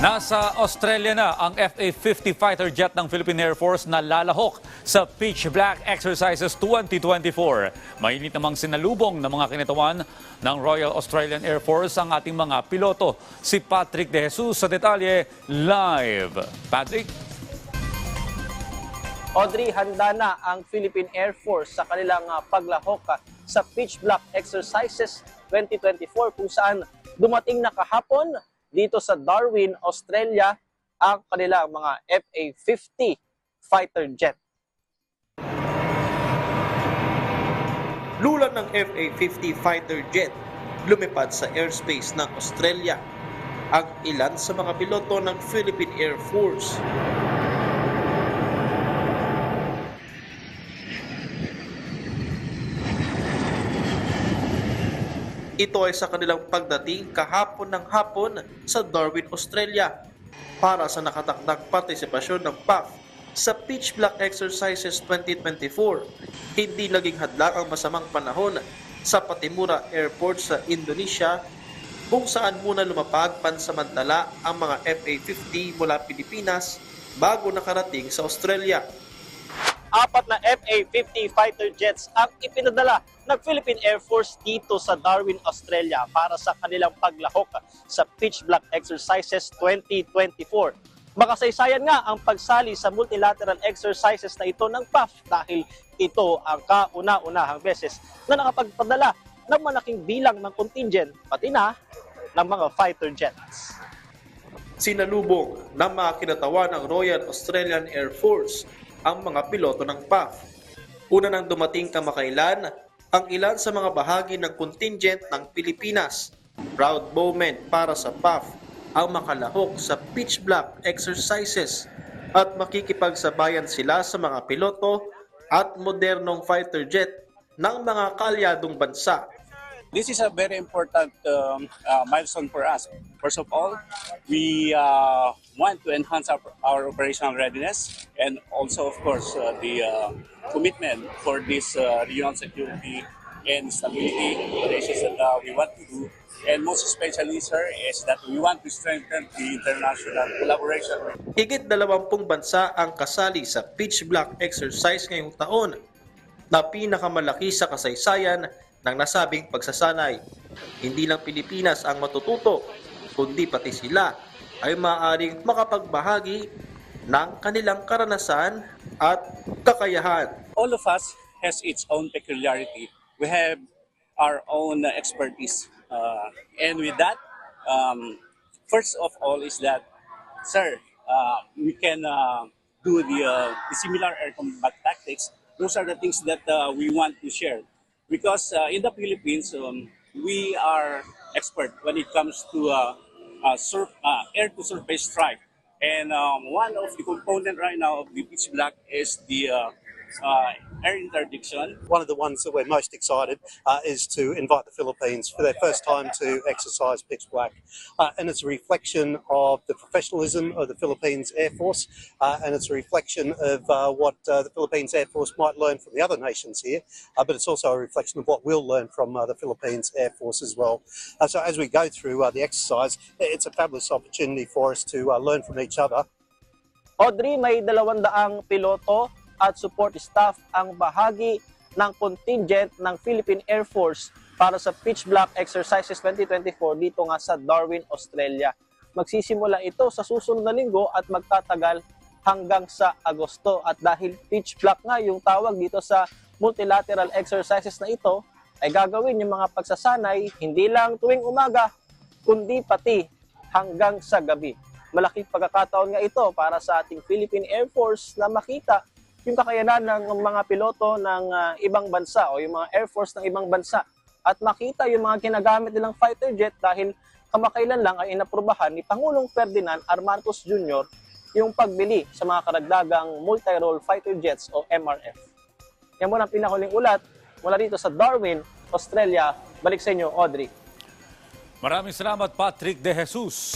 Nasa Australia na ang FA-50 fighter jet ng Philippine Air Force na lalahok sa Pitch Black Exercises 2024. Mainit namang sinalubong ng mga kinatawan ng Royal Australian Air Force ang ating mga piloto. Si Patrick De Jesus sa detalye live. Patrick? Audrey, handa na ang Philippine Air Force sa kanilang ah, paglahok ah, sa Pitch Black Exercises 2024 kung saan dumating na kahapon dito sa Darwin, Australia ang kanilang mga FA-50 fighter jet. Lula ng FA-50 fighter jet lumipad sa airspace ng Australia ang ilan sa mga piloto ng Philippine Air Force. Ito ay sa kanilang pagdating kahapon ng hapon sa Darwin, Australia para sa nakatakdang partisipasyon ng PAF sa Pitch Black Exercises 2024. Hindi naging hadlang ang masamang panahon sa Patimura Airport sa Indonesia kung saan muna lumapag pansamantala ang mga FA-50 mula Pilipinas bago nakarating sa Australia. Apat na FA-50 fighter jets ang ipinadala ng Philippine Air Force dito sa Darwin, Australia para sa kanilang paglahok sa Pitch Black Exercises 2024. Makasaysayan nga ang pagsali sa multilateral exercises na ito ng PAF dahil ito ang kauna-unahang beses na nakapagpadala ng malaking bilang ng contingent pati na ng mga fighter jets. Sinalubong ng mga kinatawan ng Royal Australian Air Force ang mga piloto ng PAF. Una nang dumating kamakailan ang ilan sa mga bahagi ng contingent ng Pilipinas. Proud moment para sa PAF ang makalahok sa pitch black exercises at makikipagsabayan sila sa mga piloto at modernong fighter jet ng mga kalyadong bansa This is a very important um, uh, milestone for us. First of all, we uh, want to enhance our, our operational readiness and also, of course, uh, the uh, commitment for this uh, regional security and stability operations that uh, we want to do. And most especially, sir, is that we want to strengthen the international collaboration Higit dalawampung bansa ang kasali sa Pitch Black exercise ngayong taon na pinakamalaki sa kasaysayan ng nasabing pagsasanay. Hindi lang Pilipinas ang matututo, kundi pati sila ay maaaring makapagbahagi ng kanilang karanasan at kakayahan. all of us has its own peculiarity. We have our own uh, expertise, uh, and with that, um, first of all is that, sir, uh, we can uh, do the, uh, the similar air combat tactics. Those are the things that uh, we want to share, because uh, in the Philippines, um, we are expert when it comes to uh, uh, surf, uh, air to surface strike. And um, one of the component right now of the Beach Black is the uh, uh, air interdiction. One of the ones that we're most excited uh, is to invite the Philippines for their first time to exercise pitch black. Uh, and it's a reflection of the professionalism of the Philippines Air Force, uh, and it's a reflection of uh, what uh, the Philippines Air Force might learn from the other nations here, uh, but it's also a reflection of what we'll learn from uh, the Philippines Air Force as well. Uh, so as we go through uh, the exercise, it's a fabulous opportunity for us to uh, learn from each other Audrey, may dalawandaang piloto at support staff ang bahagi ng contingent ng Philippine Air Force para sa Pitch Black Exercises 2024 dito nga sa Darwin, Australia. Magsisimula ito sa susunod na linggo at magtatagal hanggang sa Agosto. At dahil Pitch Black nga yung tawag dito sa multilateral exercises na ito, ay gagawin yung mga pagsasanay hindi lang tuwing umaga, kundi pati hanggang sa gabi malaking pagkakataon nga ito para sa ating Philippine Air Force na makita yung kakayanan ng mga piloto ng ah, ibang bansa o yung mga Air Force ng ibang bansa at makita yung mga ginagamit nilang fighter jet dahil kamakailan lang ay inaprubahan ni Pangulong Ferdinand R. Marcos Jr. yung pagbili sa mga karagdagang multi-role fighter jets o MRF. Yan muna ang pinahuling ulat mula dito sa Darwin, Australia. Balik sa inyo, Audrey. Maraming salamat Patrick De Jesus.